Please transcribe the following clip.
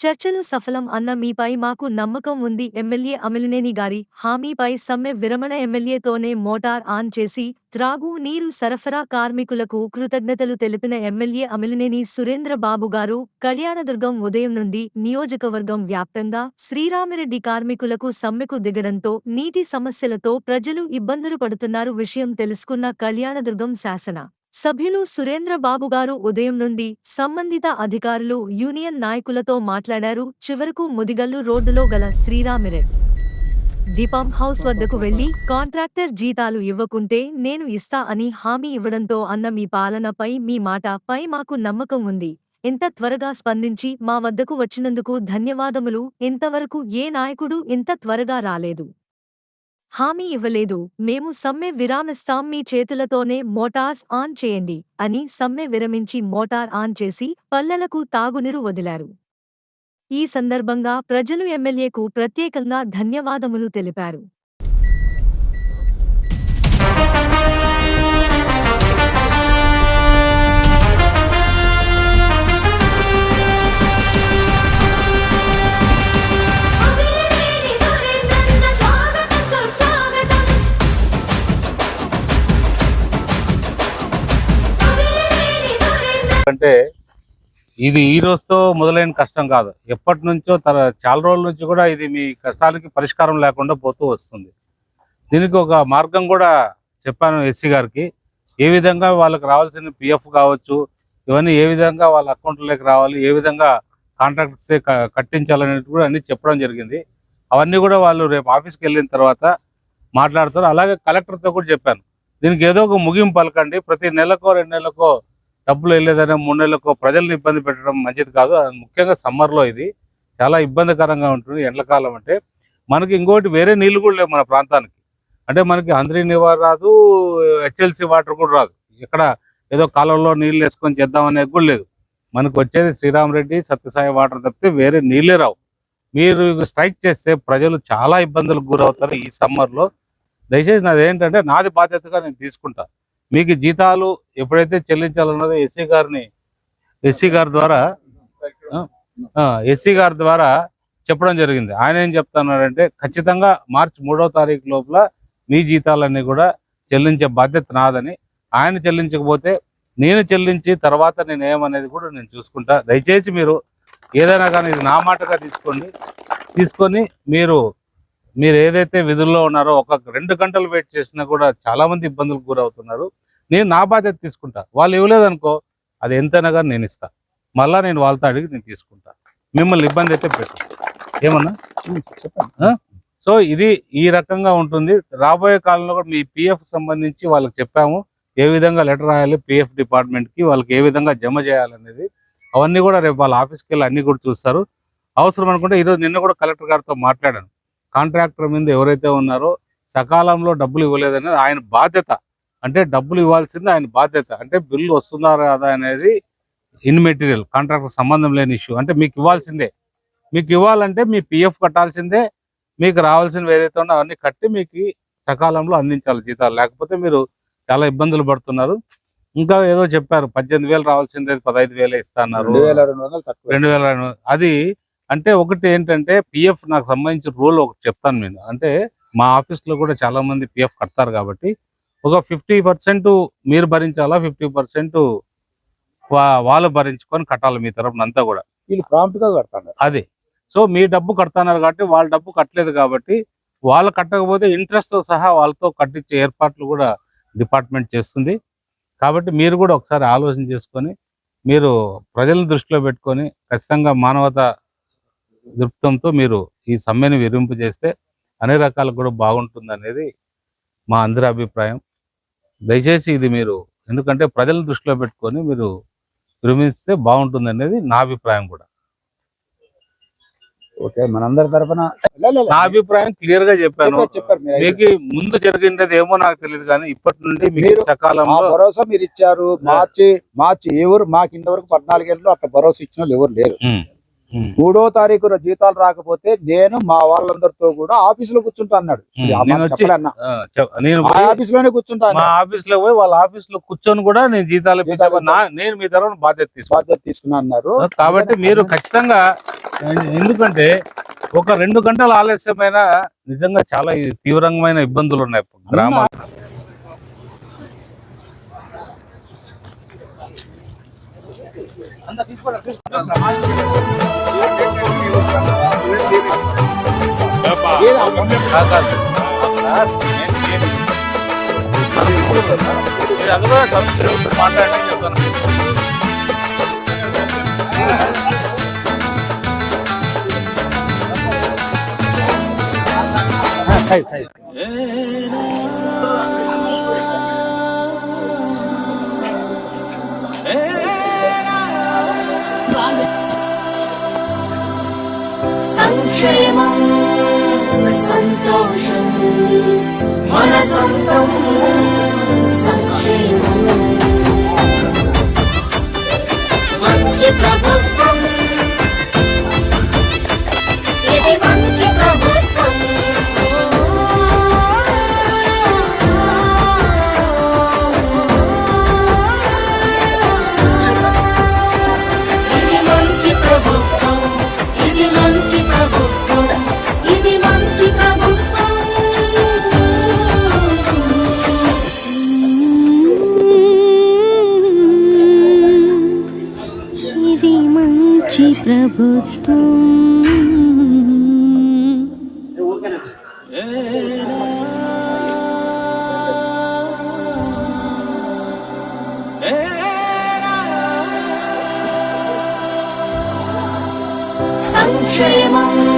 చర్చలు సఫలం అన్న మీపై మాకు నమ్మకం ఉంది. ఎమ్మెల్యే అమిలినేని గారి హామీపై సమ్మె విరమణ ఎమ్మెల్యేతోనే మోటార్ ఆన్ చేసి త్రాగు నీరు సరఫరా కార్మికులకు కృతజ్ఞతలు తెలిపిన ఎమ్మెల్యే అమిలినేని సురేంద్ర బాబు గారు కళ్యాణదుర్గం ఉదయం నుండి నియోజకవర్గం వ్యాప్తంగా శ్రీరామిరెడ్డి కార్మికులకు సమ్మెకు దిగడంతో నీటి సమస్యలతో ప్రజలు ఇబ్బందులు పడుతున్నారు. విషయం తెలుసుకున్న కళ్యాణదుర్గం శాసన సభ్యులు సురేంద్ర గారు ఉదయం నుండి సంబంధిత అధికారులు యూనియన్ నాయకులతో మాట్లాడారు. చివరకు ముదిగల్లు రోడ్డులో గల శ్రీరామిరెడ్ దీపం హౌస్ వద్దకు వెళ్ళి కాంట్రాక్టర్ జీతాలు ఇవ్వకుంటే నేను ఇస్తా అని హామీ ఇవ్వడంతో అన్న మీ పాలనపై మీ మాట పై మాకు నమ్మకం ఉంది. ఇంత త్వరగా స్పందించి మా వద్దకు వచ్చినందుకు ధన్యవాదములు. ఇంతవరకు ఏ నాయకుడు ఇంత త్వరగా రాలేదు. హామీ ఇవ్వలేదు. మేము సమ్మె విరామిస్తాం మీ చేతులతోనే మోటార్స్ ఆన్ చేయండి అని సమ్మె విరమించి మోటార్ ఆన్ చేసి పల్లెలకు తాగునీరు వదిలారు. ఈ సందర్భంగా ప్రజలు ఎమ్మెల్యేకు ప్రత్యేకంగా ధన్యవాదములు తెలిపారు. ఏంటంటే ఇది ఈ రోజుతో మొదలైన కష్టం కాదు. ఎప్పటి నుంచో తర చాలా రోజుల నుంచి కూడా ఇది మీ కష్టాలకి పరిష్కారం లేకుండా పోతూ వస్తుంది. దీనికి ఒక మార్గం కూడా చెప్పాను ఎస్సీ గారికి. ఏ విధంగా వాళ్ళకి రావాల్సిన పిఎఫ్ కావచ్చు ఇవన్నీ ఏ విధంగా వాళ్ళ అకౌంట్లోకి రావాలి ఏ విధంగా కాంట్రాక్ట్స్ కట్టించాలనేది కూడా అన్ని చెప్పడం జరిగింది. అవన్నీ కూడా వాళ్ళు రేపు ఆఫీస్కి వెళ్ళిన తర్వాత మాట్లాడతారు. అలాగే కలెక్టర్తో కూడా చెప్పాను. దీనికి ఏదో ఒక ముగింపు పలకండి. ప్రతి నెలకో రెండు నెలలకో డబ్బులు వెళ్ళేదనే మూడు నెలలకు ప్రజలను ఇబ్బంది పెట్టడం మంచిది కాదు. అది ముఖ్యంగా సమ్మర్లో ఇది. చాలా ఇబ్బందికరంగా ఉంటుంది ఎండకాలం అంటే. మనకి ఇంకోటి వేరే నీళ్ళు కూడా లేవు మన ప్రాంతానికి. అంటే మనకి అందరి నివార్ రాదు హెచ్ఎల్సి వాటర్ కూడా రాదు. ఇక్కడ ఏదో కాలంలో నీళ్ళు వేసుకొని చేద్దాం అనేది కూడా లేదు. మనకు వచ్చేది శ్రీరామరెడ్డి సత్యసాయి వాటర్ తప్పితే వేరే నీళ్ళే రావు. మీరు స్ట్రైక్ చేస్తే ప్రజలు చాలా ఇబ్బందులకు గురవుతారు ఈ సమ్మర్లో దయచేసి నాది ఏంటంటే నాది బాధ్యతగా నేను తీసుకుంటాను మీకు జీతాలు ఎప్పుడైతే చెల్లించాలన్నదో ఎస్సీ గారిని ఎస్సీ గారి ద్వారా ఎస్సీ గారి ద్వారా చెప్పడం జరిగింది. ఆయన ఏం చెప్తున్నాడంటే ఖచ్చితంగా మార్చి మూడో తారీఖు లోపల మీ జీతాలన్నీ కూడా చెల్లించే బాధ్యత నాదని. ఆయన చెల్లించకపోతే నేను చెల్లించి తర్వాత నేను ఏమనేది కూడా నేను చూసుకుంటా. దయచేసి మీరు ఏదైనా కానీ ఇది నా మాటగా తీసుకోండి. తీసుకొని మీరు మీరు ఏదైతే విధుల్లో ఉన్నారో ఒక రెండు గంటలు వెయిట్ చేసినా కూడా చాలా మంది ఇబ్బందులకు గురవుతున్నారు. నేను నా బాధ్యత తీసుకుంటా. వాళ్ళు ఇవ్వలేదనుకో అది ఎంతైనా కానీ నేను ఇస్తా. మళ్ళా నేను వాళ్ళతో అడిగి నేను తీసుకుంటా. మిమ్మల్ని ఇబ్బంది అయితే పెట్టు. ఏమన్నా? సో ఇది ఈ రకంగా ఉంటుంది. రాబోయే కాలంలో కూడా మీ పిఎఫ్ సంబంధించి వాళ్ళకి చెప్పాము. ఏ విధంగా లెటర్ రాయాలి పిఎఫ్ డిపార్ట్మెంట్కి వాళ్ళకి ఏ విధంగా జమ చేయాలనేది అవన్నీ కూడా రేపు వాళ్ళ ఆఫీస్కి వెళ్ళి అన్ని కూడా చూస్తారు. అవసరం అనుకుంటే ఈరోజు నిన్న కూడా కలెక్టర్ గారితో మాట్లాడాను. కాంట్రాక్టర్ మీద ఎవరైతే ఉన్నారో సకాలంలో డబ్బులు ఇవ్వలేదనేది ఆయన బాధ్యత. అంటే డబ్బులు ఇవ్వాల్సింది ఆయన బాధ్యత. అంటే బిల్లు వస్తుందా రాదా అనేది ఇన్ మెటీరియల్ కాంట్రాక్టర్ సంబంధం లేని ఇష్యూ. అంటే మీకు ఇవ్వాల్సిందే. మీకు ఇవ్వాలంటే మీ పిఎఫ్ కట్టాల్సిందే. మీకు రావాల్సినవి ఏదైతే ఉన్నా అవన్నీ కట్టి మీకు సకాలంలో అందించాలి జీతాలు. లేకపోతే మీరు చాలా ఇబ్బందులు పడుతున్నారు. ఇంకా ఏదో చెప్పారు పద్దెనిమిది వేలు రావాల్సిందే పదహైదు వేలే ఇస్తా అన్నారు. రెండు వేల రెండు- అది అంటే ఒకటి ఏంటంటే పిఎఫ్ నాకు సంబంధించిన రూల్ ఒకటి చెప్తాను నేను. అంటే మా ఆఫీస్లో కూడా చాలా మంది పిఎఫ్ కడతారు కాబట్టి ఒక ఫిఫ్టీ పర్సెంట్ మీరు భరించాలా ఫిఫ్టీ పర్సెంట్ వాళ్ళు భరించుకొని కట్టాలి మీ తరపున అంతా కూడా. వీళ్ళు ప్రాంప్ట్గా కడతారు అదే. సో మీ డబ్బు కడుతున్నారు కాబట్టి వాళ్ళ డబ్బు కట్టలేదు కాబట్టి వాళ్ళు కట్టకపోతే ఇంట్రెస్ట్తో సహా వాళ్ళతో కట్టించే ఏర్పాట్లు కూడా డిపార్ట్మెంట్ చేస్తుంది. కాబట్టి మీరు కూడా ఒకసారి ఆలోచన చేసుకొని మీరు ప్రజలను దృష్టిలో పెట్టుకొని ఖచ్చితంగా మానవత దృక్పథంతో మీరు ఈ సమ్మెను విరింపు చేస్తే అన్ని రకాలకు కూడా బాగుంటుంది అనేది మా అందరి అభిప్రాయం. దయచేసి ఇది మీరు ఎందుకంటే ప్రజలను దృష్టిలో పెట్టుకొని మీరు విరమిస్తే బాగుంటుంది అనేది నా అభిప్రాయం కూడా. ఓకే మనందరి తరఫున. నా అభిప్రాయం క్లియర్గా చెప్పాను. చెప్పారు, చెప్పారు మీరు మీకు ముందు జరిగినది ఏమో నాకు తెలియదు కానీ ఇప్పటి నుండి మీకు మీరు- ఆ సకాలంలో భరోసా మీరు ఇచ్చారు. మార్చి మార్చి ఎవరు మాకు ఇంతవరకు పద్నాలుగేళ్ళు అట్లా భరోసా ఇచ్చిన వాళ్ళు ఎవరు లేరు. Hmm. మూడో తారీఖు జీతాలు రాకపోతే నేను మా వాళ్ళందరితో కూడా ఆఫీస్లో కూర్చుంటా అన్నాడు. Hmm. ఆఫీస్లోనే కూర్చుంటా మా ఆఫీస్లో పోయి వాళ్ళ ఆఫీస్లో కూర్చొని కూడా నేను జీతాలు నేను మీ తరఫున బాధ్యత బాధ్యత తీసుకున్నా అన్నారు. కాబట్టి మీరు ఖచ్చితంగా ఎందుకంటే ఒక రెండు గంటల ఆలస్యమైన నిజంగా చాలా తీవ్రమైన ఇబ్బందులు ఉన్నాయి. గ్రామాలు. మాట్లాడి చెప్తాను సైజ్ సైజ్ సంక్షేమం సంతోషం మన సొంతం. ప్రభుత్వం సంక్షేమం